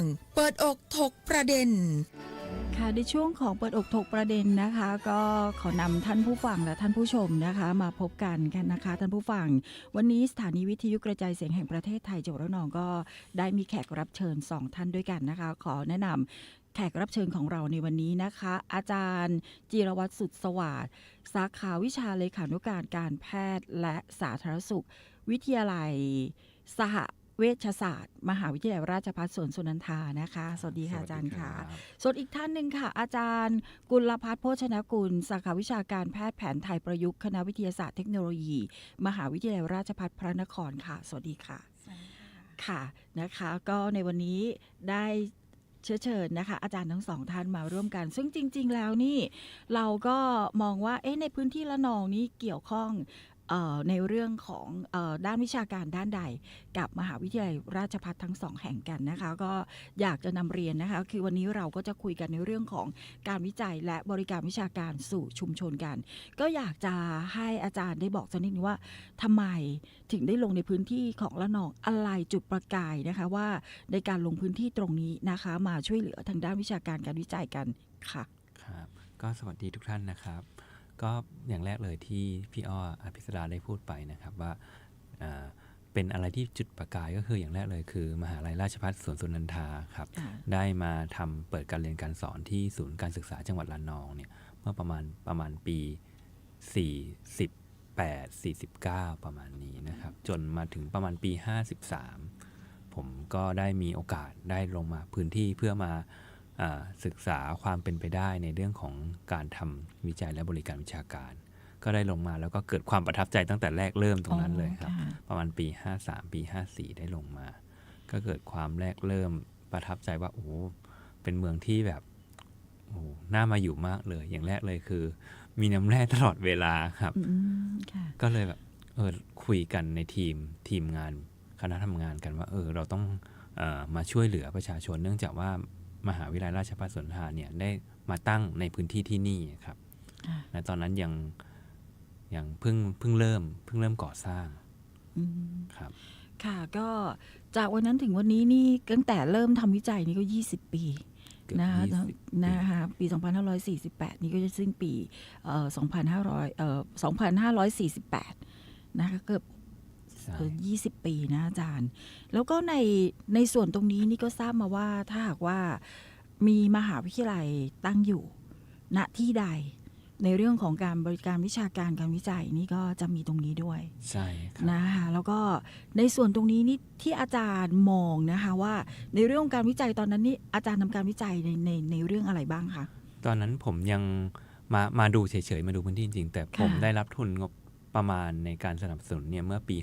ง เปิดอกถกประเด็นค่ะในช่วงของเปิดอกถกประเด็นนะคะ ก็ขอนำท่านผู้ฟังและท่านผู้ชมนะคะ มาพบกันกันนะคะ ท่านผู้ฟัง วันนี้สถานีวิทยุกระจายเสียงแห่งประเทศไทยจังหวัดระนองก็ได้มีแขกรับเชิญสองท่านด้วยกันนะคะ ขอแนะนำแขกรับเชิญของเราในวันนี้นะคะ อาจารย์จิรวัตรสุดสวัสดิ์สาขาวิชาเลขานุการการแพทย์และสาธารณสุข วิทยาลัย สห เวชศาสตร์ มหาวิทยาลัยราชภัฏสวนสุนันทานะคะ สวัสดีค่ะอาจารย์ค่ะ ส่วนอีกท่านหนึ่งค่ะ อาจารย์ กุลพัฒน์โภชนกุล สาขาวิชาการแพทย์แผนไทยประยุกต์ คณะวิทยาศาสตร์เทคโนโลยี มหาวิทยาลัยราชภัฏพระนครค่ะ สวัสดีค่ะ ค่ะนะคะ ก็ในวันนี้ได้เชื้อเชิญนะคะ อาจารย์ทั้งสองท่านมาร่วมกัน ซึ่งจริง ๆ แล้วนี่ เราก็มองว่าเอ๊ะในพื้นที่ละนองนี้เกี่ยวข้องเออ ในเรื่องของอด้านวิชาการด้านใด กับมหาวิทยาลัยราชภัฏทั้งสองแห่งกันนะคะ ก็อยากจะนำเรียนนะคะ คือวันนี้เราก็จะคุยกันในเรื่องของการวิจัยและบริการวิชาการสู่ชุมชนกัน ก็อยากจะให้อาจารย์ได้บอกสักนิดนึงว่าทำไมถึงได้ลงในพื้นที่ของละนองอะไรจุดประกายนะคะว่าในการลงพื้นที่ตรงนี้นะคะ มาช่วยเหลือทางด้านวิชาการการวิจัยกันค่ะครับก็สวัสดีทุกท่านนะครับ ก็อย่างแรกเลยที่พี่อ้ออภิสดาได้พูดไปนะครับว่าอ่าเป็นอะไรที่จุดประกายก็คืออย่างแรกเลยคือ มหาลัยราชภัฏสวนสุนันทาครับค่ะได้มาทำเปิดการเรียนการสอนที่ศูนย์การศึกษาจังหวัดระนองเนี่ยเมื่อประมาณประมาณปี 48 49 ประมาณนี้นะครับ จนมาถึงประมาณปี 53 ผมก็ได้มีโอกาสได้ลงมาพื้นที่เพื่อมาอ่า ศึกษาความเป็นไปได้ในเรื่องของการทำวิจัยและบริการวิชาการ ก็ได้ลงมาแล้วก็เกิดความประทับใจตั้งแต่แรกเริ่มตรงนั้นเลยครับอ๋อค่ะประมาณปี 53 ปี 54 ได้ลงมา ก็เกิดความแรกเริ่มประทับใจว่าโอ้โหเป็นเมืองที่แบบโอ้โหน่ามาอยู่มากเลย อย่างแรกเลยคือ มีน้ำแร่ตลอดเวลาครับอืมค่ะก็เลยแบบเออคุยกันในทีมทีมงานคณะทำงานกันว่า เออ เราต้องเออมาช่วยเหลือประชาชนเนื่องจากว่า มหาวิทยาลัยราชภัฏสวนทาเนี่ยได้มาตั้งในพื้นที่ที่นี่ครับค่ะและตอนนั้นยังยังเพิ่งเพิ่งเริ่มเพิ่งเริ่มก่อสร้างอืมครับ ค่ะก็จากวันนั้นถึงวันนี้นี่ตั้งแต่เริ่มทำวิจัยนี่ก็ 20 ปีเกือบนะคะยี่สิบปีนะคะปี 2548 นี่ก็จะสิ้นปีเอ่อ2500เอ่อ2548 นะคะเกือบใช่ เกือบ20 ปีนะอาจารย์ แล้วก็ในในส่วนตรงนี้นี่ก็ทราบมาว่าถ้าหากว่ามีมหาวิทยาลัยตั้งอยู่ณที่ใด ในเรื่องของการบริการวิชาการการวิจัยนี่ก็จะมีตรงนี้ด้วยใช่ครับนะคะแล้วก็ในส่วนตรงนี้นี่ที่อาจารย์มองนะคะว่าในเรื่องของการวิจัยตอนนั้นนี่อาจารย์ทำการวิจัยในในในเรื่องอะไรบ้างคะตอนนั้นผมยังมามาดูเฉยๆมาดูพื้นที่จริงๆแต่ผมค่ะได้รับทุนงบ ประมาณในการสนับสนุนเนี่ยเมื่อปี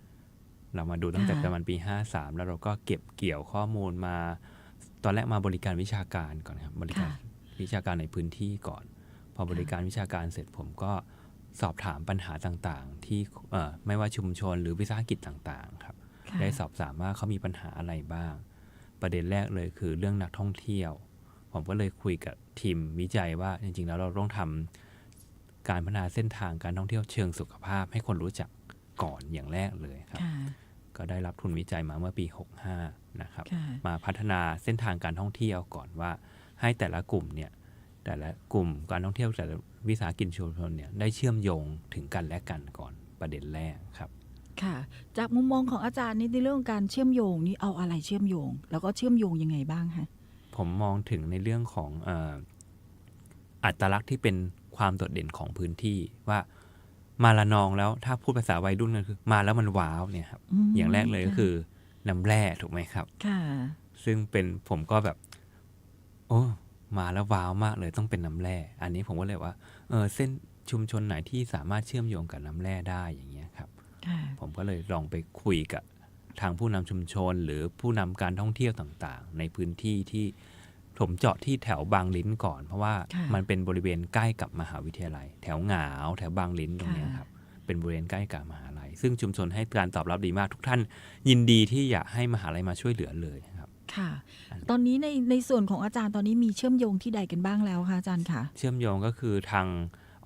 65 เรามาดูตั้งแต่ประมาณปี 53 แล้วเราก็เก็บเกี่ยวข้อมูลมา ตอนแรกมาบริการวิชาการก่อนครับ บริการค่ะวิชาการในพื้นที่ก่อน พอบริการวิชาการเสร็จผมก็สอบถามปัญหาต่างๆ ที่เอ่อไม่ว่าชุมชนหรือวิสาหกิจต่างๆครับค่ะได้สอบถามว่าเขามีปัญหาอะไรบ้าง ประเด็นแรกเลยคือเรื่องนักท่องเที่ยว ผมก็เลยคุยกับทีมวิจัยว่าจริงๆ แล้วเราต้องทำ การพัฒนาเส้นทางการท่องเที่ยวเชิงสุขภาพให้คนรู้จักก่อนอย่างแรกเลยครับค่ะก็ได้รับทุนวิจัยมาเมื่อปี 65 นะครับค่ะมาพัฒนาเส้นทางการท่องเที่ยวก่อนว่า ให้แต่ละกลุ่มเนี่ยแต่ละกลุ่มการท่องเที่ยวแต่ละวิสาหกิจชุมชนเนี่ยได้เชื่อมโยงถึงกันและกันก่อนประเด็นแรกครับค่ะ จากมุมมองของอาจารย์นี่ในเรื่องของการเชื่อมโยงนี่เอาอะไรเชื่อมโยง แล้วก็เชื่อมโยงยังไงบ้างคะผมมองถึงในเรื่องของเอ่ออัตลักษณ์ที่เป็น ความโดดเด่นของพื้นที่ว่ามาละนองแล้วถ้าพูดภาษาวัยรุ่นก็คือ มาแล้วมันว้าวเนี่ยครับมอย่างแรกเลยก็คือน้ำแร่ถูกไหมครับค่ะซึ่งเป็นผมก็แบบ โอ้มาแล้วว้าวมากเลยต้องเป็นน้ำแร่ อันนี้ผมก็เลยว่าเออเส้นชุมชนไหนที่สามารถเชื่อมโยงกับน้ำแร่ได้อย่างเงี้ยครับค่ะผมก็เลยลองไปคุยกับทางผู้นำชุมชน หรือผู้นำการท่องเที่ยวต่างๆ ในพื้นที่ที่ ผมเจาะที่แถวบางลิ้นก่อน เพราะว่าค่ะมันเป็นบริเวณใกล้กับมหาวิทยาลัย แถวหงาวแถวบางลิ้นตรงเนี้ยค่ะครับเป็นบริเวณใกล้กับมหาลัย ซึ่งชุมชนให้การตอบรับดีมากทุกท่าน ยินดีที่อยากให้มหาลัยมาช่วยเหลือเลยครับค่ะอันตอนนี้ในในส่วนของอาจารย์ตอนนี้มีเชื่อมโยงที่ใดกันบ้างแล้วคะอาจารย์คะเชื่อมโยงก็คือทาง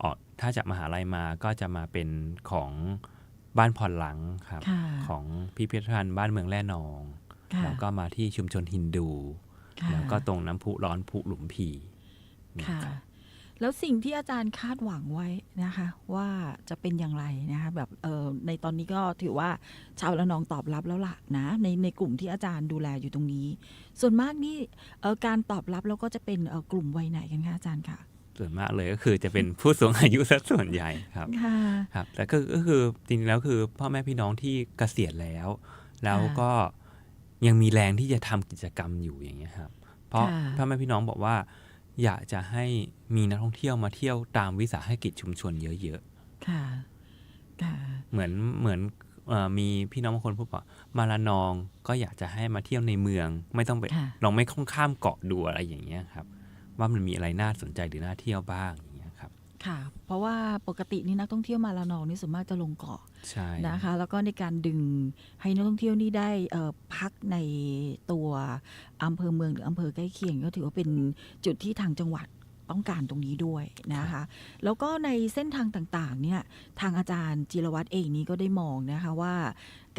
ออกถ้าจากมหาลัยมาก็จะมาเป็นของบ้านพรหลังครับค่ะของพิพิธภัณฑ์บ้านเมืองแร่นองค่ะแล้วก็มาที่ชุมชนฮินดูค่ะ แล้วก็ตรงน้ำพุร้อนพุหลุมพีค่ะ แล้วสิ่งที่อาจารย์คาดหวังไว้นะคะ ว่าจะเป็นอย่างไรนะคะแบบเออในตอนนี้ก็ถือว่าชาวละนองตอบรับแล้วล่ะนะในในกลุ่มที่อาจารย์ดูแลอยู่ตรงนี้ ส่วนมากนี่เออการตอบรับแล้วก็จะเป็นเออกลุ่มวัยไหนกันคะอาจารย์ค่ะส่วนมากเลยก็คือจะเป็นผู้สูงอายุซะส่วนใหญ่ครับค่ะครับแต่ก็ก็คือจริงๆแล้วคือพ่อแม่พี่น้องที่เกษียณแล้ว แล้วก็ ยังมีแรงที่จะทำกิจกรรมอยู่อย่างเงี้ยครับ เพราะค่ะพ่อแม่พี่น้องบอกว่า อยากจะให้มีนักท่องเที่ยวมาเที่ยวตามวิสาหกิจชุมชนเยอะค่ะค่ะๆเหมือนเหมือนเอ่อมีพี่น้องบางคนพูดว่ามาละนองก็อยากจะให้มาเที่ยวในเมือง ไม่ต้องไปค่ะลองไม่ข้องข้ามเกาะดูอะไรอย่างเงี้ยครับ ว่ามันมีอะไรน่าสนใจหรือน่าเที่ยวบ้างอย่างเงี้ย ครับค่ะ เพราะว่าปกตินี่นักท่องเที่ยวมาละนองนี่ส่วนมากจะลงเกาะใช่นะคะ แล้วก็ในการดึงให้นักท่องเที่ยวนี่ได้เอ่อพักในตัวอำเภอเมืองหรืออำเภอใกล้เคียง ก็ถือว่าเป็นจุดที่ทางจังหวัดต้องการตรงนี้ด้วยนะคะ แล้วก็ในเส้นทางต่างๆเนี่ยทางอาจารย์จิรวัตรเองนี้ก็ได้มองนะคะว่า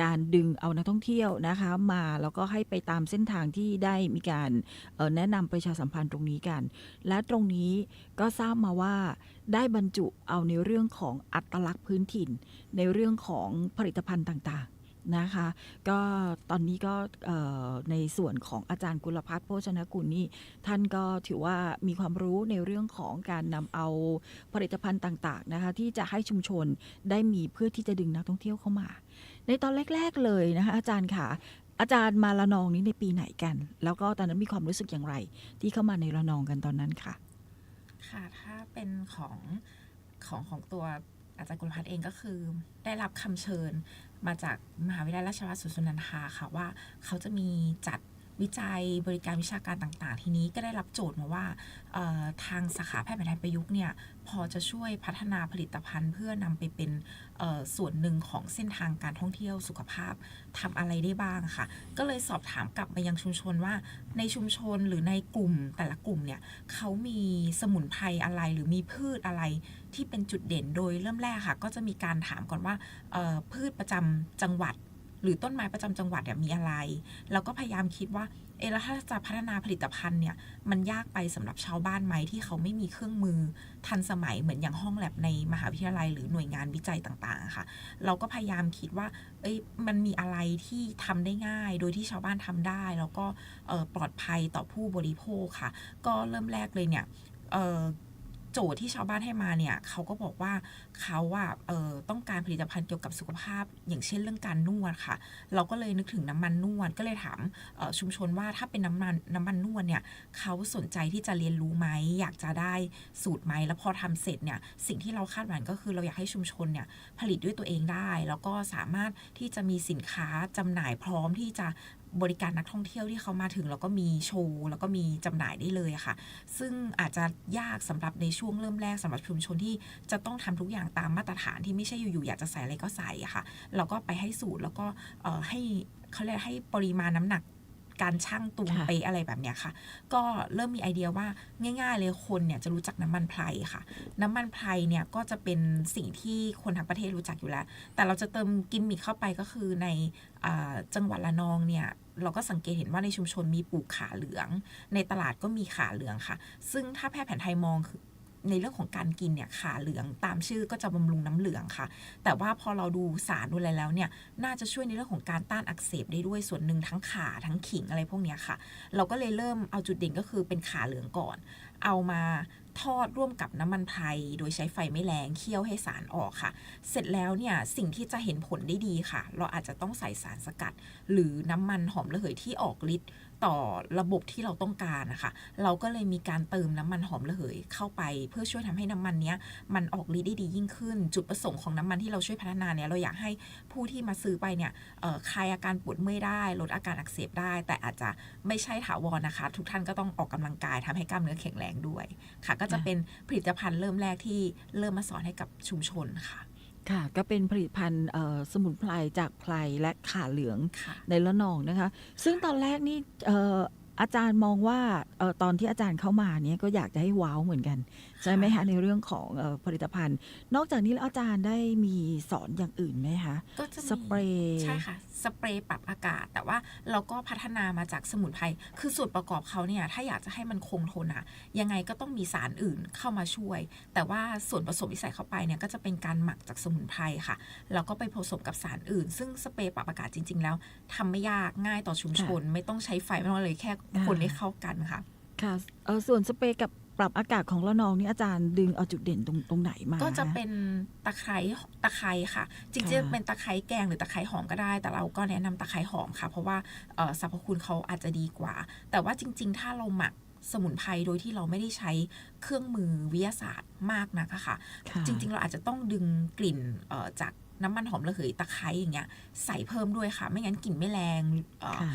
การดึงเอานักท่องเที่ยวนะคะมาแล้วก็ให้ไปตามเส้นทางที่ได้มีการแนะนำประชาสัมพันธ์ตรงนี้กัน และตรงนี้ก็ทราบมาว่าได้บรรจุเอาในเรื่องของอัตลักษณ์พื้นถิ่น ในเรื่องของผลิตภัณฑ์ต่างๆนะคะก็ตอนนี้ก็ในส่วนของอาจารย์กุลพัฒน์โภชนกุลนี่ท่านก็ถือว่ามีความรู้ในเรื่องของการนำเอาผลิตภัณฑ์ต่างๆนะคะที่จะให้ชุมชนได้มีเพื่อที่จะดึงนักท่องเที่ยวเข้ามา ในตอนแรก ๆเลยนะคะอาจารย์ค่ะ อาจารย์มาละนองนี้ในปีไหนกัน แล้วก็ตอนนั้นมีความรู้สึกอย่างไร ที่เข้ามาในละนองกันตอนนั้นค่ะ ค่ะ ถ้าเป็นของของของตัวอาจารย์กุลพัฒน์เองก็คือได้รับคำเชิญมาจากมหาวิทยาลัยราชภัฏสุสุนันทาค่ะว่าเขาจะมีจัดวิจัยบริการวิชาการต่าง ๆ ทีนี้ก็ได้รับโจทย์มาว่าทางสาขาแพทย์แผนไทยประยุกต์เนี่ย พอจะช่วยพัฒนาผลิตภัณฑ์ เพื่อนำไปเป็นส่วนหนึ่งของเส้นทางการท่องเที่ยวสุขภาพทำอะไรได้บ้างค่ะ ก็เลยสอบถามกลับไปยังชุมชนว่า ในชุมชนหรือในกลุ่มแต่ละกลุ่มเนี่ยเขามีสมุนไพรอะไรหรือมีพืชอะไรที่เป็นจุดเด่นโดยเริ่มแรกค่ะ ก็จะมีการถามก่อนว่าพืชประจำจังหวัด หรือต้นไม้ประจำจังหวัดเนี่ยมีอะไร แล้วก็พยายามคิดว่าเอะแล้วถ้าจะพัฒนาผลิตภัณฑ์เนี่ยมันยากไปสำหรับชาวบ้านไหมที่เขาไม่มีเครื่องมือทันสมัยเหมือนอย่างห้องแลบในมหาวิทยาลัย หรือหน่วยงานวิจัยต่างๆค่ะ เราก็พยายามคิดว่าเอ้ยมันมีอะไรที่ทำได้ง่าย โดยที่ชาวบ้านทำได้ แล้วก็ปลอดภัยต่อผู้บริโภคค่ะ ก็เริ่มแรกเลยเนี่ย โจทย์ที่ชาวบ้านให้มาเนี่ยเขาก็บอกว่าเขาอะเอ่อต้องการผลิตภัณฑ์เกี่ยวกับสุขภาพ อย่างเช่นเรื่องการนวดค่ะ เราก็เลยนึกถึงน้ำมันนวด ก็เลยถามชุมชนว่าถ้าเป็นน้ำมันน้ำมันนวดเนี่ยเขาสนใจที่จะเรียนรู้ไหมอยากจะได้สูตรไหมแล้วพอทำเสร็จเนี่ยสิ่งที่เราคาดหวังก็คือเราอยากให้ชุมชนเนี่ยผลิตด้วยตัวเองได้ แล้วก็สามารถที่จะมีสินค้าจำหน่ายพร้อมที่จะ บริการนักท่องเที่ยวที่เขามาถึง แล้วก็มีโชว์แล้วก็มีจำหน่ายได้เลยอะค่ะ ซึ่งอาจจะยากสำหรับในช่วงเริ่มแรกสำหรับชุมชนที่จะต้องทำทุกอย่างตามมาตรฐานที่ไม่ใช่อยู่ๆอยากจะใส่อะไรก็ใส่อะค่ะ เราก็ไปให้สูตรแล้วก็เอ่อให้เขาเรียกให้ปริมาณน้ำหนักการชั่งตวงค่ะเป๊ะอะไรแบบเนี้ยค่ะ ก็เริ่มมีไอเดียว่าง่ายๆเลยคนเนี่ยจะรู้จักน้ำมันไพรค่ะ น้ำมันไพรเนี่ยก็จะเป็นสิ่งที่คนทั้งประเทศรู้จักอยู่แล้ว แต่เราจะเติมกิมมิคเข้าไปก็คือในอ่าจังหวัดละนองเนี่ย เราก็สังเกตเห็นว่าในชุมชนมีปลูกขาเหลือง ในตลาดก็มีขาเหลืองค่ะ ซึ่งถ้าแพทย์แผนไทยมองในเรื่องของการกินเนี่ยขาเหลืองตามชื่อก็จะบำรุงน้ำเหลืองค่ะ แต่ว่าพอเราดูสารดูอะไรแล้วเนี่ยน่าจะช่วยในเรื่องของการต้านอักเสบได้ด้วยส่วนหนึ่งทั้งขาทั้งขิงอะไรพวกเนี้ยค่ะ เราก็เลยเริ่มเอาจุดเด่นก็คือเป็นขาเหลืองก่อน เอามา ทอดร่วมกับน้ำมันไทย โดยใช้ไฟไม่แรงเคี่ยวให้สารออกค่ะ เสร็จแล้วเนี่ยสิ่งที่จะเห็นผลได้ดีค่ะ เราอาจจะต้องใส่สารสกัด หรือน้ำมันหอมระเหยที่ออกฤทธิ์ต่อระบบที่เราต้องการนะคะ เราก็เลยมีการเติมน้ำมันหอมระเหยเข้าไป เพื่อช่วยทำให้น้ำมันเนี้ยมันออกฤทธิ์ได้ดียิ่งขึ้น จุดประสงค์ของน้ำมันที่เราช่วยพัฒนาเนี่ยเราอยากให้ผู้ที่มาซื้อไปเนี่ยเอ่อคลายอาการปวดเมื่อยได้ ลดอาการอักเสบได้ แต่อาจจะไม่ใช่ถาวรนะคะ ทุกท่านก็ต้องออกกำลังกายทำให้กล้ามเนื้อแข็งแรงด้วยค่ะ ก็จะเป็นผลิตภัณฑ์เริ่มแรกที่เริ่มมาสอนให้กับชุมชนค่ะ ค่ะ ก็เป็นผลิตภัณฑ์เอ่อสมุนไพรจากไพรและขาเหลืองค่ะในละนองนะคะ ซึ่งตอนแรกนี่เอ่ออาจารย์มองว่าเออตอนที่อาจารย์เข้ามาเนี่ยก็อยากจะให้ว้าวเหมือนกัน ใช่ไหมคะในเรื่องของเออผลิตภัณฑ์ นอกจากนี้แล้วอาจารย์ได้มีสอนอย่างอื่นไหมคะก็จะมีสเปรย์ใช่ค่ะสเปรย์ปรับอากาศ แต่ว่าเราก็พัฒนามาจากสมุนไพรคือส่วนประกอบเขาเนี่ยถ้าอยากจะให้มันคงทนอะยังไงก็ต้องมีสารอื่นเข้ามาช่วย แต่ว่าส่วนผสมที่ใส่เข้าไปเนี่ยก็จะเป็นการหมักจากสมุนไพรค่ะแล้วก็ไปผสมกับสารอื่น ซึ่งสเปรย์ปรับอากาศจริง ๆ แล้วทำไม่ยากง่ายต่อชุมชน ไม่ต้องใช้ไฟไม่ต้องเลยแค่คนให้เข้ากันค่ะค่ะเออส่วนสเปรย์กับ ปรับอากาศของละนองนี่อาจารย์ดึงเอาจุดเด่นตรงตรงไหนมา ก็จะเป็นตะไคร้ตะไคร้ค่ะ จริงค่ะๆเป็นตะไคร้แกงหรือตะไคร้หอมก็ได้ แต่เราก็แนะนำตะไคร้หอมค่ะ เพราะว่าเอ่อสรรพคุณเขาอาจจะดีกว่า แต่ว่าจริง ๆ ถ้าเราหมักสมุนไพรโดยที่เราไม่ได้ใช้เครื่องมือวิทยาศาสตร์มากนักอะค่ะค่ะจริง ๆ เราอาจจะต้องดึงกลิ่นเอ่อจากน้ำมันหอมระเหยตะไคร้อย่างเงี้ยใส่เพิ่มด้วยค่ะ ไม่งั้นกลิ่นไม่แรงเอ่อค่ะ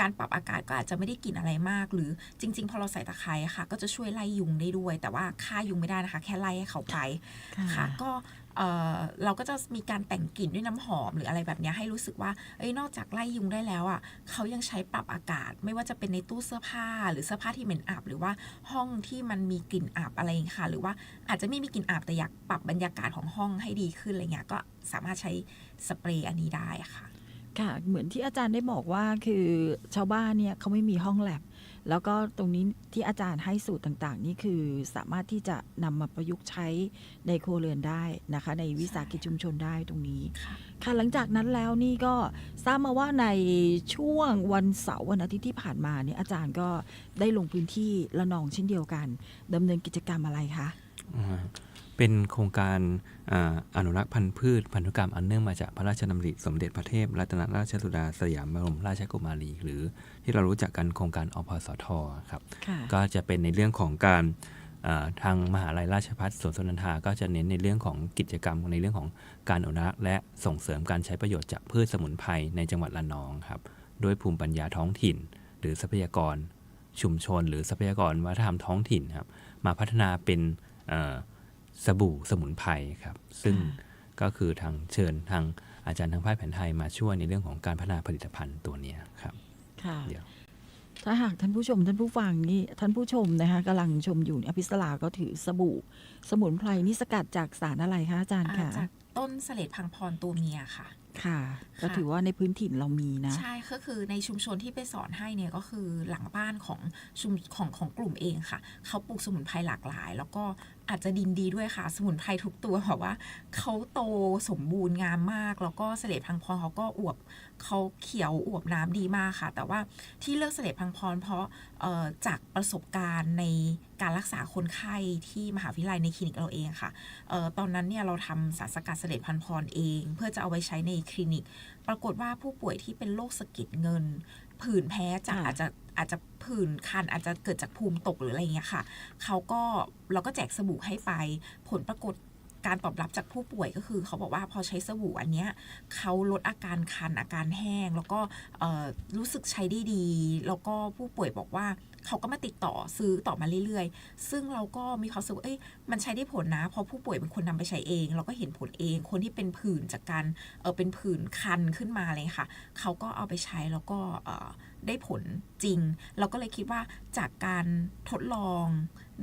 การปรับอากาศก็อาจจะไม่ได้กลิ่นอะไรมาก หรือจริง ๆ พอเราใส่ตะไคร้อะค่ะ ก็จะช่วยไล่ยุงได้ด้วย แต่ว่าฆ่ายุงไม่ได้นะคะ แค่ไล่ให้เขาไปค่ะ ก็เอ่อเราก็จะมีการแต่งกลิ่นด้วยน้ำหอมหรืออะไรแบบเนี้ยให้รู้สึกว่าเอ้ยนอกจากไล่ยุงได้แล้วอะเขายังใช้ปรับอากาศ ไม่ว่าจะเป็นในตู้เสื้อผ้า หรือเสื้อผ้าที่เหม็นอับหรือว่าห้องที่มันมีกลิ่นอับอะไรอย่างเงี้ยค่ะ หรือว่าอาจจะไม่มีกลิ่นอับแต่อยากปรับบรรยากาศของห้องให้ดีขึ้นอะไรเงี้ยก็สามารถใช้สเปรย์อันนี้ได้ค่ะ ค่ะเหมือนที่อาจารย์ได้บอกว่าคือชาวบ้านเนี่ยเขาไม่มีห้องแลบแล้วก็ตรงนี้ที่อาจารย์ให้สูตรต่างๆ นี่คือสามารถที่จะนำมาประยุกต์ใช้ในครัวเรือนได้นะคะ ในวิสาหกิจชุมชนได้ตรงนี้ ค่ะค่ะหลังจากนั้นแล้วนี่ก็ทราบมาว่าในช่วงวันเสาร์วันอาทิตย์ที่ผ่านมาเนี่ยอาจารย์ก็ได้ลงพื้นที่ละนองเช่นเดียวกันดำเนินกิจกรรมอะไรคะอ่า เป็นโครงการอาอนุรักษ์พันธุ์พืช พันธุกรรมอันเนื่องมาจากพระราชดำริสมเด็จพระเทพรัตนราชสุดาสยามบรมราชกุมารี หรือที่เรารู้จักกันโครงการอพสทครับค่ะก็จะเป็นในเรื่องของการอ่าทางมหาลัยราชภัฏสวนสุนันทาก็จะเน้นในเรื่องของกิจกรรมในเรื่องของการอนุรักษ์และส่งเสริมการใช้ประโยชน์จากพืชสมุนไพรในจังหวัดระนองครับด้วยภูมิปัญญาท้องถิ่น หรือทรัพยากรชุมชน หรือทรัพยากรวัฒนธรรมท้องถิ่นครับมาพัฒนาเป็นเอ่อ สบู่สมุนไพรครับ ซึ่งค่ะก็คือทางเชิญทางอาจารย์ทางแพทย์แผนไทยมาช่วยในเรื่องของการพัฒนาผลิตภัณฑ์ตัวเนี้ยครับค่ะเดี๋ยวถ้าหากท่านผู้ชมท่านผู้ฟังนี่ท่านผู้ชมนะคะกำลังชมอยู่อภิสลาก็ถือสบู่ สมุนไพรนี่สกัดจากสารอะไรคะอาจารย์อ่าคะจากต้นเสลดพังพรตัวเมียค่ะค่ะ ก็ค่ะถือว่าในพื้นถิ่นเรามีนะ ใช่ก็คือในชุมชนที่ไปสอนให้เนี่ยก็คือหลังบ้านของชุมของของกลุ่มเองค่ะ เขาปลูกสมุนไพรหลากหลาย แล้วก็อาจจะดินดีด้วยค่ะ สมุนไพรทุกตัวแบบว่าเขาโตสมบูรณ์งามมาก แล้วก็เสลดพังพรเขาก็อวบเขาเขียวอวบน้ำดีมากค่ะ แต่ว่าที่เลือกเสลดพังพรเพราะเอ่อจากประสบการณ์ในการรักษาคนไข้ที่มหาวิทยาลัยในคลินิกเราเองค่ะเอ่อตอนนั้นเนี่ยเราทำสารสกัดเสลดพันพรเอง เพื่อจะเอาไว้ใช้ในคลินิก ปรากฏว่าผู้ป่วยที่เป็นโรคสะเก็ดเงิน ผื่นแพ้จากค่ะอาจจะอาจจะผื่นคันอาจจะเกิดจากภูมิตกหรืออะไรอย่างเงี้ยค่ะ เขาก็เราก็แจกสบู่ให้ไป ผลปรากฏ การตอบรับจากผู้ป่วยก็คือเขาบอกว่าพอใช้สบู่อันเนี้ยเขาลดอาการคันอาการแห้ง แล้วก็รู้สึกใช้ได้ดี แล้วก็ผู้ป่วยบอกว่าเขาก็มาติดต่อซื้อต่อมาเรื่อยๆ ซึ่งเราก็มีความรู้สึกเอ้ยมันใช้ได้ผลนะเพราะผู้ป่วยเป็นคนนำไปใช้เอง เราก็เห็นผลเอง คนที่เป็นผื่นจากการเออเป็นผื่นคันขึ้นมาเลยค่ะ เขาก็เอาไปใช้แล้วก็ได้ผลจริง เราก็เลยคิดว่าจากการทดลอง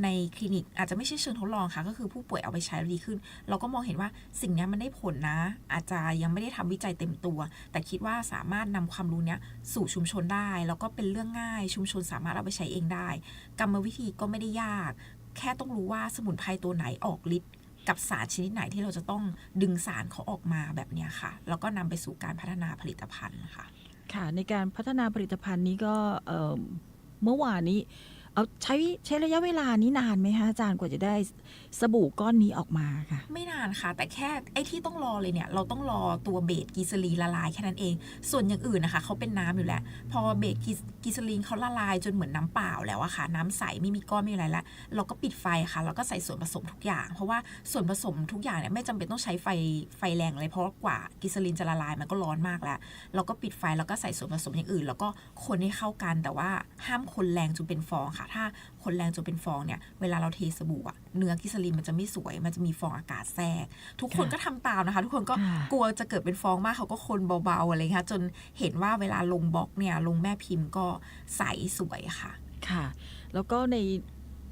ในคลินิกอาจจะไม่ใช่เชิงทดลองค่ะ ก็คือผู้ป่วยเอาไปใช้ดีขึ้น เราก็มองเห็นว่าสิ่งนี้มันได้ผลนะ อาจจะยังไม่ได้ทำวิจัยเต็มตัว แต่คิดว่าสามารถนำความรู้นี้สู่ชุมชนได้ แล้วก็เป็นเรื่องง่าย ชุมชนสามารถเอาไปใช้เองได้ กรรมวิธีก็ไม่ได้ยาก แค่ต้องรู้ว่าสมุนไพรตัวไหนออกฤทธิ์กับสารชนิดไหนที่เราจะต้องดึงสารเขาออกมาแบบนี้ค่ะ แล้วก็นำไปสู่การพัฒนาผลิตภัณฑ์ค่ะ ค่ะ ในการพัฒนาผลิตภัณฑ์นี้ก็เมื่อวานนี้ เอาใช้ใช้ระยะเวลานี้นานไหมคะอาจารย์กว่าจะได้สบู่ก้อนนี้ออกมาค่ะ ไม่นานค่ะ แต่แค่ไอ้ที่ต้องรอเลยเนี่ย เราต้องรอตัวเบสกีซลีนละลายแค่นั้นเอง ส่วนอย่างอื่นนะคะเขาเป็นน้ำอยู่แล้ว พอเบสกีซลีนเขาละลายจนเหมือนน้ำเปล่าแล้วอะค่ะ น้ำใสไม่มีก้อนไม่มีอะไรแล้วเราก็ปิดไฟค่ะแล้วก็ใส่ส่วนผสมทุกอย่าง เพราะว่าส่วนผสมทุกอย่างเนี่ยไม่จำเป็นต้องใช้ไฟไฟแรงเลยเพราะกว่ากีซลีนจะละลายมันก็ร้อนมากแล้วเราก็ปิดไฟแล้วก็ใส่ส่วนผสมอย่างอื่น แล้วก็คนให้เข้ากันแต่ว่าห้ามคนแรงจนเป็นฟองค่ะถ้าคนแรงจนเป็นฟองเนี่ยเวลาเราเทสบู่อะเนื้อกิสลีนมันจะไม่สวย มันจะมีฟองอากาศแทรก ทุกคนค่ะก็ทำตามนะคะ ทุกคนก็ค่ะกลัวจะเกิดเป็นฟองมากเขาก็คนเบาๆอะไรเงี้ยจนเห็นว่าเวลาลงบล็อกเนี่ยลงแม่พิมพ์ก็ใสสวยค่ะค่ะ แล้วก็ใน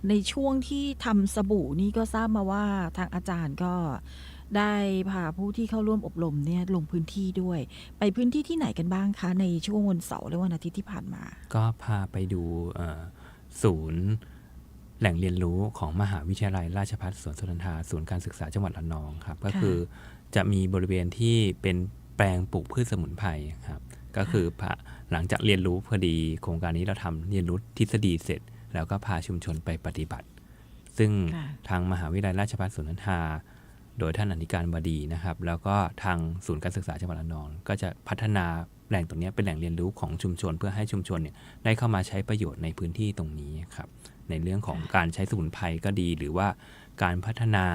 ในช่วงที่ทำสบู่นี่ก็ทราบมาว่าทางอาจารย์ก็ได้พาผู้ที่เข้าร่วมอบรมเนี่ยลงพื้นที่ด้วย ไปพื้นที่ที่ไหนกันบ้างคะ ในช่วงวันเสาร์และวันอาทิตย์ที่ผ่านมา ก็พาไปดูเอ่อ ศูนย์แหล่งเรียนรู้ของมหาวิทยาลัยราชภัฏสวนสุนันทาศูนย์การศึกษาจังหวัดระนองครับ ก็คือจะมีบริเวณที่เป็นแปลงปลูกพืชสมุนไพรครับ ก็คือพาหลังจากเรียนรู้พอดี โครงการนี้เราทำเรียนรู้ทฤษฎีเสร็จ แล้วก็พาชุมชนไปปฏิบัติ ซึ่งค่ะทางมหาวิทยาลัยราชภัฏสวนนันทา โดยท่านอธิการบดีนะครับ แล้วก็ทางศูนย์การศึกษาจังหวัดระนอง ก็จะพัฒนา แหล่งตรงเนี้ยเป็นแหล่งเรียนรู้ของชุมชน เพื่อให้ชุมชนเนี่ยได้เข้ามาใช้ประโยชน์ในพื้นที่ตรงนี้ครับในเรื่องของการใช้สมุนไพรก็ดี หรือว่าการพัฒนา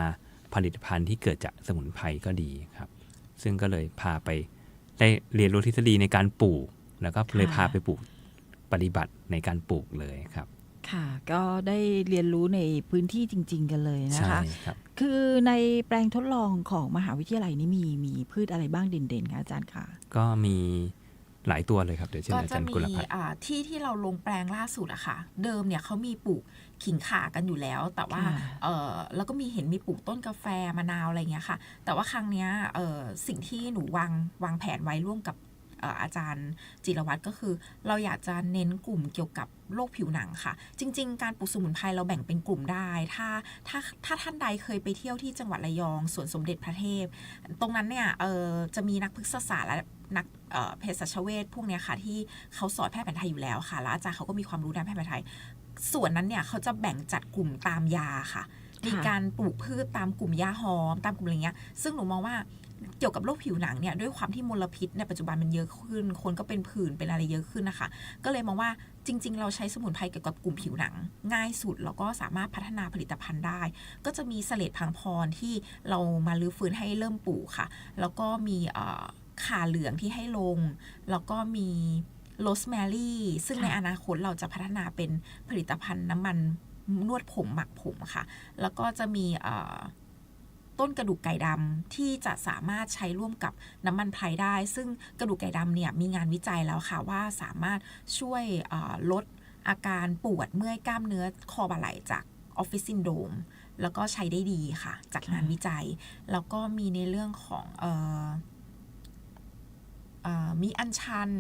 ผลิตภัณฑ์ที่เกิดจากสมุนไพรก็ดีครับ ซึ่งก็เลยพาไปได้เรียนรู้ทฤษฎีในการปลูก แล้วก็เลยค่ะพาไปปลูกปฏิบัติในการปลูกเลยครับ ค่ะ ก็ได้เรียนรู้ในพื้นที่จริง ๆ กันเลยนะใช่คะครับคือในแปลงทดลองของมหาวิทยาลัยนี้มีมีพืชอะไรบ้างเด่นๆคะอาจารย์คะก็มี หลายตัวเลยครับเดี๋ยวเชิญก็อาจะจารย์มีกุลพัฒน์อ่าที่ที่เราลงแปลงล่าสุดอะค่ะ เดิมเนี่ยเขามีปลูกขิงข่ากันอยู่แล้ว แต่ว่าค่ะเออแล้วก็มีเห็นมีปลูกต้นกาแฟมะนาวอะไรเงี้ยค่ะ แต่ว่าครั้งเนี้ยเออสิ่งที่หนูวางวางแผนไว้ร่วมกับเอ่ออาจารย์จิรวัตรก็คือ เราอยากจะเน้นกลุ่มเกี่ยวกับโรคผิวหนังค่ะ จริง ๆ การปลูกสมุนไพรเราแบ่งเป็นกลุ่มได้ ถ้าถ้าถ้าท่านใดเคยไปเที่ยวที่จังหวัดระยองสวนสมเด็จพระเทพ ตรงนั้นเนี่ยเออจะมีนักพฤกษศาสตร์และ นักเอ่อเภสัชเวชพวกเนี้ยค่ะ ที่เขาสอนแพทย์แผนไทยอยู่แล้วค่ะ แล้วอาจารย์เขาก็มีความรู้ด้านแพทย์แผนไทย ส่วนนั้นเนี่ยเขาจะแบ่งจัดกลุ่มตามยาค่ะ มีการปลูกพืชตามกลุ่มยาหอม ตามกลุ่มอะไรเงี้ย ซึ่งหนูมองว่าเกี่ยวกับโรคผิวหนังเนี่ยด้วยความที่มลพิษในปัจจุบันมันเยอะขึ้น คนก็เป็นผื่นเป็นอะไรเยอะขึ้นนะคะ ก็เลยมองว่าจริง ๆ เราใช้สมุนไพรเกี่ยวกับกลุ่มผิวหนัง ง่ายสุดแล้วก็สามารถพัฒนาผลิตภัณฑ์ได้ ก็จะมีเสลดพังพรที่เรามาลื้อฟื้นให้เริ่มปลูกค่ะ แล้วก็มีเอ่อ ข่าเหลืองที่ให้ลง แล้วก็มีโรสแมรี่ซึ่งค่ะในอนาคตเราจะพัฒนาเป็นผลิตภัณฑ์น้ำมันนวดผมหมักผมค่ะ แล้วก็จะมีเอ่อต้นกระดูกไก่ดำที่จะสามารถใช้ร่วมกับน้ำมันไพรได้ ซึ่งกระดูกไก่ดำเนี่ยมีงานวิจัยแล้วค่ะว่าสามารถช่วยเอ่อลดอาการปวดเมื่อยกล้ามเนื้อคอบ่าไหล่จากออฟฟิศซินโดมแล้วก็ใช้ได้ดีค่ะ จากงานวิจัย แล้วก็มีในเรื่องของเออเอ่อ มีอัญชัน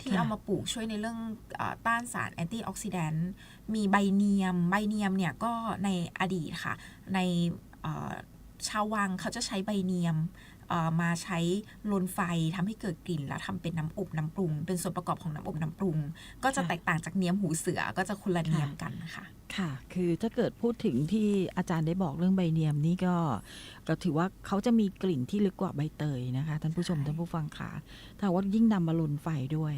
ที่ค่ะเอามาปลูกช่วยในเรื่องเออต้านสารแอนตี้ออกซิแดนต์มีใบเนียม ใบเนียมเนี่ยก็ในอดีตค่ะ ในเอ่อชาววังเขาจะใช้ใบเนียมเอ่อ มาใช้ลนไฟทำให้เกิดกลิ่น แล้วทำเป็นน้ำอบน้ำปรุง เป็นส่วนประกอบของน้ำอบน้ำปรุง ก็จะค่ะแตกต่างจากเนียมหูเสือก็จะคนละเนียมกันค่ะค่ะ คือถ้าเกิดพูดถึงที่อาจารย์ได้บอกเรื่องใบเนียมนี่ก็ ก็ถือว่าเขาจะมีกลิ่นที่ลึกกว่าใบเตยนะคะท่านผู้ชมใช่ท่านผู้ฟังค่ะถ้าว่ายิ่งนำมาลนไฟด้วย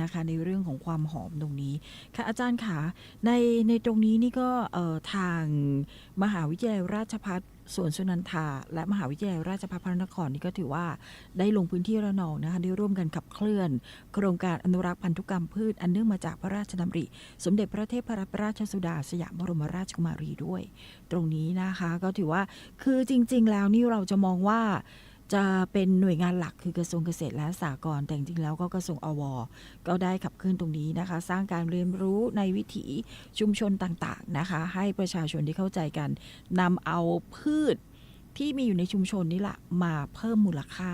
นะคะ ในเรื่องของความหอมตรงนี้ค่ะอาจารย์ค่ะในในตรงนี้นี่ก็เอ่อทางมหาวิทยาลัยราชภัฏ สวนสุนันทา และมหาวิทยาลัยราชภัฏพระนครนี่ก็ถือว่าได้ลงพื้นที่ระนองนะคะได้ร่วมกันขับเคลื่อน โครงการอนุรักษ์พันธุกรรมพืช อันเนื่องมาจากพระราชดำริ สมเด็จพระเทพรัตนราชสุดาสยามบรมราชกุมารีด้วย ตรงนี้นะคะก็ถือว่าคือจริง ๆ แล้วนี่เราจะมองว่า จะเป็นหน่วยงานหลักคือกระทรวงเกษตรและสหกรณ์แต่จริงๆแล้วก็กระทรวงอวก็ได้ขับเคลื่อนตรงนี้นะคะ สร้างการเรียนรู้ในวิถีชุมชนต่างๆนะคะ ให้ประชาชนที่เข้าใจกันนำเอาพืชที่มีอยู่ในชุมชนนี่แหละมาเพิ่มมูลค่า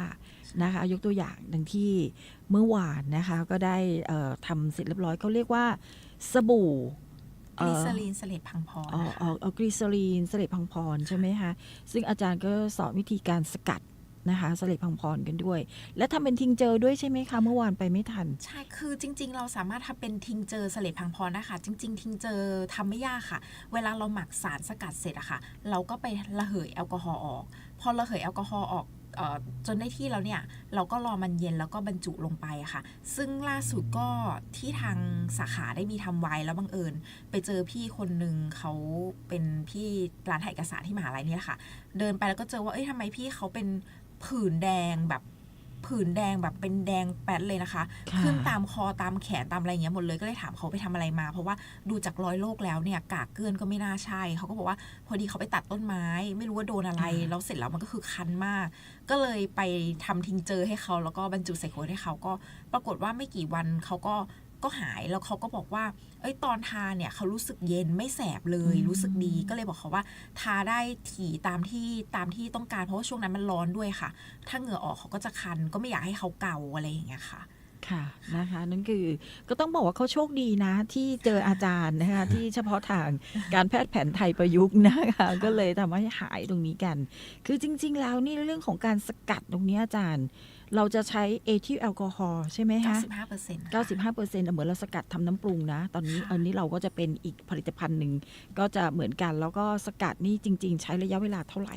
นะคะยกตัวอย่างดังที่เมื่อวานนะคะก็ได้เอ่อทำเสร็จเรียบร้อยเขาเรียกว่าสบู่กลิซอรีนเสลดพังพรอ๋อนะคะอ๋อเอากรีซอลีนเสลดพังพรใช่ไหมคะซึ่งอาจารย์ก็สอนวิธีการสกัด นะคะเสลดพังพรกันด้วย และทำเป็นทิงเจอด้วยใช่ไหมคะเมื่อวานไปไม่ทัน ใช่คือจริง ๆ เราสามารถทำเป็นทิงเจอเสลดพังพรนะคะ จริง ๆ ทิงเจอทำไม่ยากค่ะ เวลาเราหมักสารสกัดเสร็จอะค่ะ เราก็ไประเหยแอลกอฮอล์ออก พอระเหยแอลกอฮอล์ออกจนได้ที่แล้วเนี่ย เราก็รอมันเย็นแล้วก็บรรจุลงไปค่ะ ซึ่งล่าสุดก็ที่ทางสาขาได้มีทำไว้แล้วบังเอิญ ไปเจอพี่คนหนึ่งเขาเป็นพี่ร้านถ่ายเอกสารที่มหาลัยเนี่ยแหละค่ะ เดินไปแล้วก็เจอว่าเอ้ยทำไมพี่เขาเป็น ผื่นแดงแบบผื่นแดงแบบเป็นแดงแป๊ดเลยนะคะค่ะขึ้นตามคอตามแขนตามอะไรอย่างเงี้ยหมดเลยก็เลยถามเขาไปทำอะไรมา เพราะว่าดูจากรอยโรคแล้วเนี่ยกากเกลื่อนก็ไม่น่าใช่เขาก็บอกว่าพอดีเขาไปตัดต้นไม้ ไม่รู้ว่าโดนอะไรค่ะแล้วเสร็จแล้วมันก็คือคันมาก ก็เลยไปทำทิงเจอให้เขาแล้วก็บรรจุใส่ขวดให้เขาก็ ปรากฏว่าไม่กี่วันเขาก็ ก็หายแล้วเขาก็บอกว่า เอ้ยตอนทาเนี่ยเขารู้สึกเย็นไม่แสบเลยอืมรู้สึกดีก็เลยบอกเขาว่า ทาได้ถี่ตามที่ตามที่ต้องการเพราะว่าช่วงนั้นมันร้อนด้วยค่ะ ถ้าเหงื่อออกเขาก็จะคัน ก็ไม่อยากให้เขาเกาอะไรอย่างเงี้ยค่ะค่ะนะคะนั่นคือก็ต้องบอกว่าเขาโชคดีนะ ที่เจออาจารย์นะคะที่เฉพาะทางการแพทย์แผนไทยประยุกต์นะคะก็เลยทำให้หายตรงนี้กัน คือจริง ๆ แล้วนี่เรื่องของการสกัดตรงนี้อาจารย์ เราจะใช้เอทิลแอลกอฮอล์ใช่ไหมคะ95เปอร์เซ็นต์95เปอร์เซ็นต์เหมือนเราสกัดทำน้ำปรุงนะ ตอนนี้ค่ะอันนี้เราก็จะเป็นอีกผลิตภัณฑ์หนึ่ง ก็จะเหมือนกันแล้วก็สกัดนี่จริง ๆ ใช้ระยะเวลาเท่าไหร่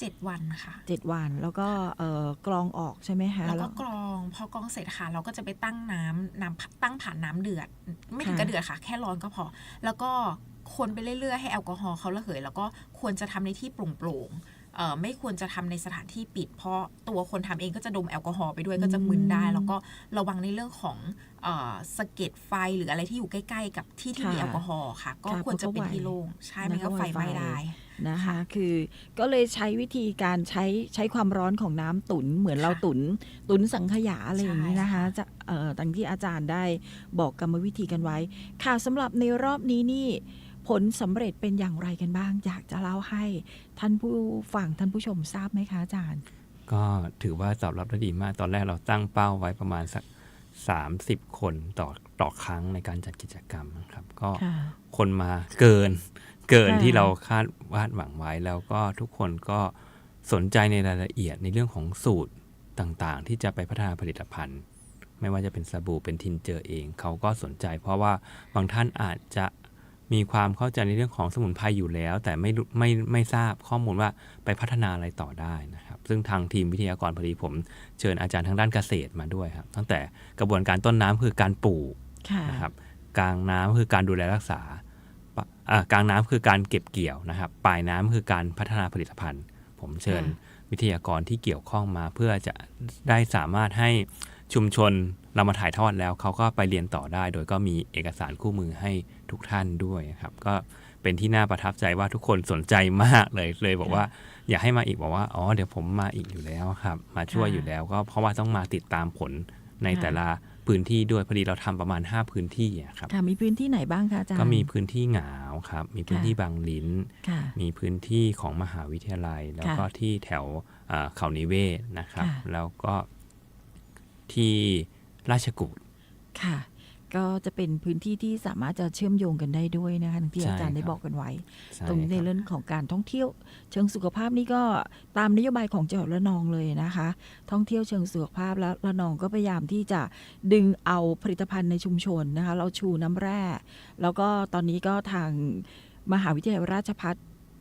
เจ็ดวันค่ะ7วันแล้วก็เอ่อกรองออกใช่ไหมคะแล้วก็กรองพอกรองเสร็จค่ะ เราก็จะไปตั้งน้ำน้ำตั้งผ่านน้ำเดือด ไม่ถึงค่ะกระเดือดค่ะ แค่ร้อนก็พอ แล้วก็คนไปเรื่อยๆให้แอลกอฮอล์เขาระเหย แล้วก็ควรจะทำในที่โปร่งๆเอ่อ ไม่ควรจะทำในสถานที่ปิด เพราะตัวคนทำเองก็จะดมแอลกอฮอล์ไปด้วยก็จะมึนได้ แล้วก็ระวังในเรื่องของเอ่อสะเก็ดไฟหรืออะไรที่อยู่ใกล้ ๆ กับที่ที่มีค่ะแอลกอฮอล์ค่ะ ก็ค่ะควรจะเป็นเพราะว่าที่โล่งใช่ไม่แล้วก็งั้นไฟไหม้ไวไฟได้นะคะค่ะคือก็เลยใช้วิธีการใช้ใช้ความร้อนของน้ำตุนเหมือนเราตุนตุนสังขยาอะไรอย่างนี้นะคะใช่ค่ะจะเอ่อตั้งที่อาจารย์ได้บอกกรรมวิธีกันไว้ ค่ะสำหรับในรอบนี้นี่ ผลสำเร็จเป็นอย่างไรกันบ้าง อยากจะเล่าให้ท่านผู้ฟังท่านผู้ชมทราบไหมคะอาจารย์ ก็ถือว่าตอบรับได้ดีมาก ตอนแรกเราตั้งเป้าไว้ประมาณสัก 30 คนต่อต่อครั้งในการจัดกิจกรรมนะครับ ก็ค่ะคนมาเกินเกินค่ะที่เราคาดวาดหวังไว้แล้วก็ทุกคนก็สนใจในรายละเอียดในเรื่องของสูตรต่างๆ ที่จะไปพัฒนาผลิตภัณฑ์ ไม่ว่าจะเป็นสบู่เป็นทินเจอเอง เขาก็สนใจ เพราะว่าบางท่านอาจจะ มีความเข้าใจในเรื่องของสมุนไพรอยู่แล้ว แต่ไม่รู้ไม่ไม่ทราบข้อมูลว่าไปพัฒนาอะไรต่อได้นะครับ ซึ่งทางทีมวิทยากรพอดีผม เชิญอาจารย์ทางด้านเกษตรมาด้วยครับ ตั้งแต่กระบวนการต้นน้ำคือการปลูกค่ะนะครับกลางน้ำคือการดูแลรักษาปะอ่ากลางน้ำคือการเก็บเกี่ยวนะครับ ปลายน้ำคือการพัฒนาผลิตภัณฑ์ ผมเชิญค่ะวิทยากรที่เกี่ยวข้องมาเพื่อจะได้สามารถให้ชุมชนเรามาถ่ายทอดแล้วเขาก็ไปเรียนต่อได้ โดยก็มีเอกสารคู่มือให้ ทุกท่านด้วยนะครับ ก็เป็นที่น่าประทับใจว่าทุกคนสนใจมากเลยเลยบอกว่าอยากให้มาอีกบอกว่าอ๋อเดี๋ยวผมมาอีกอยู่แล้วครับ มาช่วยค่ะอยู่แล้วก็เพราะว่าต้องมาติดตามผลในค่ะแต่ละพื้นที่ด้วยพอดีเราทำประมาณ 5 พื้นที่อะครับค่ะมีพื้นที่ไหนบ้างคะอาจารย์ก็มีพื้นที่หงาวครับ มีพื้นค่ะที่บางลิ้นค่ะมีพื้นที่ของมหาวิทยาลัย แล้วก็ค่ะที่แถวเอ่อเขานิเวศนะครับค่ะแล้วก็ที่ราชกุฏค่ะ ก็จะเป็นพื้นที่ที่สามารถจะเชื่อมโยงกันได้ด้วยนะคะอย่างที่ใช่อาจารย์ได้ครับ บอกกันไว้ ใช่ตรงนี้ในคบเรื่องของการท่องเที่ยว เชิงสุขภาพนี่ก็ตามนโยบายของจังหวัดระนองเลยนะคะ ท่องเที่ยวเชิงสุขภาพแล้วระนองก็พยายามที่จะดึงเอาผลิตภัณฑ์ในชุมชนนะคะ เราชูน้ำแร่ แล้วก็ตอนนี้ก็ทางมหาวิทยาลัยราชภัฏ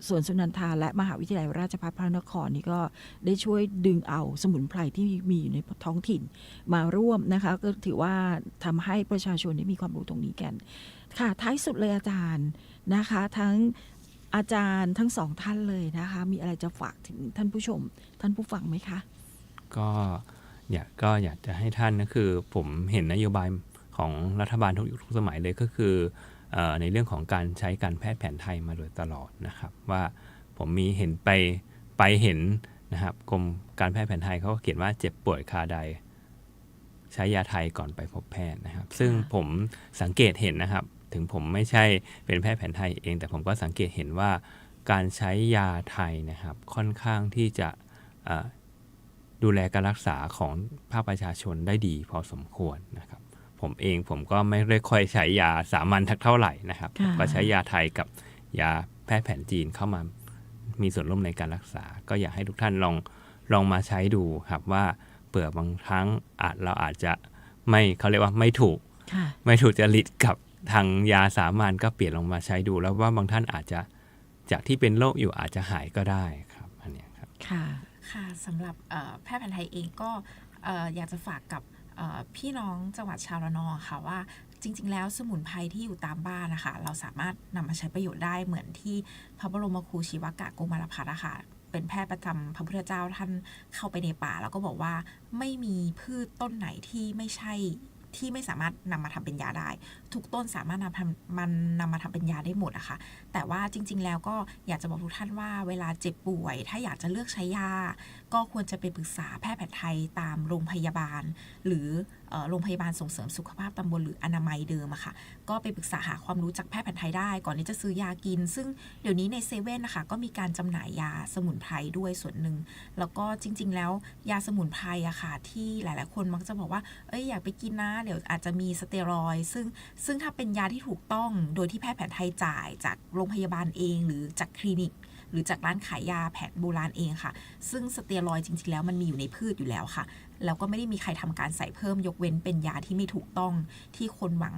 สวนสุนันทาและมหาวิทยาลัยราชภัฏพระนครนี่ก็ได้ช่วยดึงเอาสมุนไพรที่มีอยู่ในท้องถิ่นมาร่วมนะคะ ก็ถือว่าทำให้ประชาชนได้มีความรู้ตรงนี้กัน ค่ะท้ายสุดเลยอาจารย์นะคะ ทั้งอาจารย์ทั้งสองท่านเลยนะคะ มีอะไรจะฝากถึงท่านผู้ชม ท่านผู้ฟังไหมคะ ก็อยากก็อยากจะให้ท่านก็คือ ผมเห็นนโยบายของรัฐบาลทุกยุคทุกสมัยเลยก็คือ ในเรื่องของการใช้การแพทย์แผนไทยมาโดยตลอดนะครับ ว่าผมมีเห็นไปไปเห็นนะครับกรมการแพทย์แผนไทยเขาก็เขียนว่าเจ็บป่วยคาใด ใช้ยาไทยก่อนไปพบแพทย์นะครับ ซึ่งผมสังเกตเห็นนะครับ ถึงผมไม่ใช่เป็นแพทย์แผนไทยเอง แต่ผมก็สังเกตเห็นว่าการใช้ยาไทยนะครับค่อนข้างที่จะดูแลการรักษาของภาคประชาชนได้ดีพอสมควรนะครับ ผมเองผมก็ไม่ได้ค่อยใช้ยาสามัญทักเท่าไหร่นะครับค่ะก็ใช้ยาไทยกับยาแพทย์แผนจีนเข้ามามีส่วนร่วมในการรักษา ก็อยากให้ทุกท่านลองลองมาใช้ดูครับว่าเผื่อบางครั้งอาจเราอาจจะไม่เขาเรียกว่าไม่ถูกค่ะไม่ถูกจริตกับทางยาสามัญก็เปลี่ยนลงมาใช้ดู แล้วว่าบางท่านอาจจะจากที่เป็นโรคอยู่อาจจะหายก็ได้ครับอันเนี้ยครับค่ะค่ะสำหรับเอ่อแพทย์แผนไทยเองก็เอ่ออยากจะฝากกับเอ่อ พี่น้องจังหวัดชาวระนองค่ะว่าจริง ๆ แล้วสมุนไพรที่อยู่ตามบ้านนะคะเราสามารถนำมาใช้ประโยชน์ได้เหมือนที่พระบรมครูชีวกะโกมารพัฒน์อะค่ะเป็นแพทย์ประจำพระพุทธเจ้าท่านเข้าไปในป่า แล้วก็บอกว่าไม่มีพืชต้นไหนที่ไม่ใช่ที่ไม่สามารถนำมาทำเป็นยาได้ ทุกต้นสามารถนำทำมันนำมาทำเป็นยาได้หมดอะค่ะ แต่ว่าจริง ๆ แล้วก็อยากจะบอกทุกท่านว่าเวลาเจ็บป่วย ถ้าอยากจะเลือกใช้ยา ก็ควรจะไปปรึกษาแพทย์แผนไทยตามโรงพยาบาล หรือโรงพยาบาลส่งเสริมสุขภาพตำบลหรืออนามัยเดิมอะค่ะ ก็ไปปรึกษาหาความรู้จากแพทย์แผนไทยได้ ก่อนที่จะซื้อยากิน ซึ่งเดี๋ยวนี้ในเซเว่นนะคะก็มีการจำหน่ายยาสมุนไพรด้วยส่วนหนึ่ง แล้วก็จริง ๆ แล้วยาสมุนไพรอะค่ะที่หลาย ๆ คนมักจะบอกว่า เอ้ยอยากไปกินนะ เดี๋ยวอาจจะมีสเตียรอยซึ่งซึ่งถ้าเป็นยาที่ถูกต้องโดยที่แพทย์แผนไทยจ่ายจากโรงพยาบาลเอง หรือจากคลินิก หรือจากร้านขายยาแผนโบราณเองค่ะ ซึ่งสเตียรอยจริง ๆ แล้วมันมีอยู่ในพืชอยู่แล้วค่ะ แล้วก็ไม่ได้มีใครทำการใส่เพิ่มยกเว้นเป็นยาที่ไม่ถูกต้องที่คนหวัง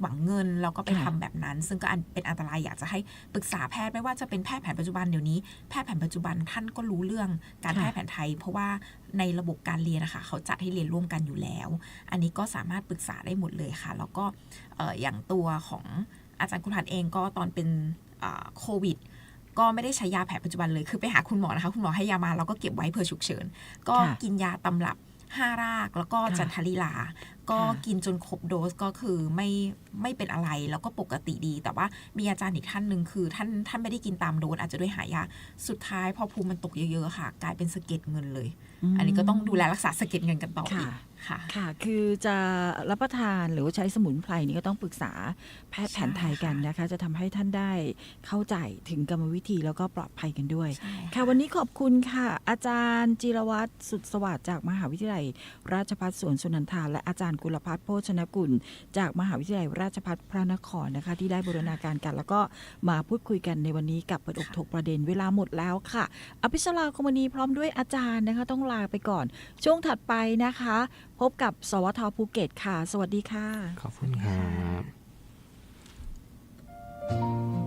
หวังเงินแล้วก็ไปค่ะทำแบบนั้น ซึ่งก็อันเป็นอันตรายอยากจะให้ปรึกษาแพทย์ไม่ว่าจะเป็นแพทย์แผนปัจจุบันเดี๋ยวนี้แพทย์แผนปัจจุบันท่านก็รู้เรื่องการแพทย์แผนไทย เพราะว่าในระบบการเรียนนะคะเขาจัดให้เรียนร่วมกันอยู่แล้ว อันนี้ก็สามารถปรึกษาได้หมดเลยค่ะ แล้วก็เอ่ออย่างตัวของอาจารย์คุณพันธ์เองก็ตอนเป็นอ่าโควิดก็ไม่ได้ใช้ยาแผนปัจจุบันเลย คือไปหาคุณหมอนะคะ คุณหมอให้ยามาเราก็เก็บไว้เผื่อฉุกเฉิน ก็ค่ะกินยาตำรับ ห้ารากแล้วก็ค่ะจันทลีลา ก็ค่ะกินจนครบโดสก็คือไม่ไม่เป็นอะไรแล้วก็ปกติดี แต่ว่ามีอาจารย์อีกท่านหนึ่งคือ ท่านท่านไม่ได้กินตามโดสอาจจะด้วยหายาสุดท้ายพอภูมิมันตกเยอะๆค่ะ กลายเป็นสะเก็ดเงินเลย อันนี้ก็ต้องดูแลรักษาสะเก็ดเงินกันต่ออีก ค่ะค่ะ ค่ะ คือจะรับประทานหรือว่าใช้สมุนไพรนี่ก็ต้องปรึกษาแพทย์แผนไทยกันนะคะ จะทำให้ท่านได้เข้าใจถึงกรรมวิธีแล้วก็ปลอดภัยกันด้วย ใช่ค่ะวันนี้ขอบคุณค่ะ อาจารย์จิรวัตรสุดสวัสดิ์จากมหาวิทยาลัย ราชภัฏสวนสุนันทาและอาจารย์กุลพัฒน์โภชนกุล จากมหาวิทยาลัยราชภัฏพระนครนะคะ ที่ได้บูรณาการกัน แล้วก็มาพูดคุยกันในวันนี้กับเปิดอกถกประเด็นเวลาหมดแล้วค่ะ อภิชลาคมณีพร้อมด้วยอาจารย์นะคะ ต้องลาไปก่อน ช่วงถัดไปนะคะพบกับ สวทภูเก็ตค่ะ สวัสดีค่ะ ขอบคุณครับ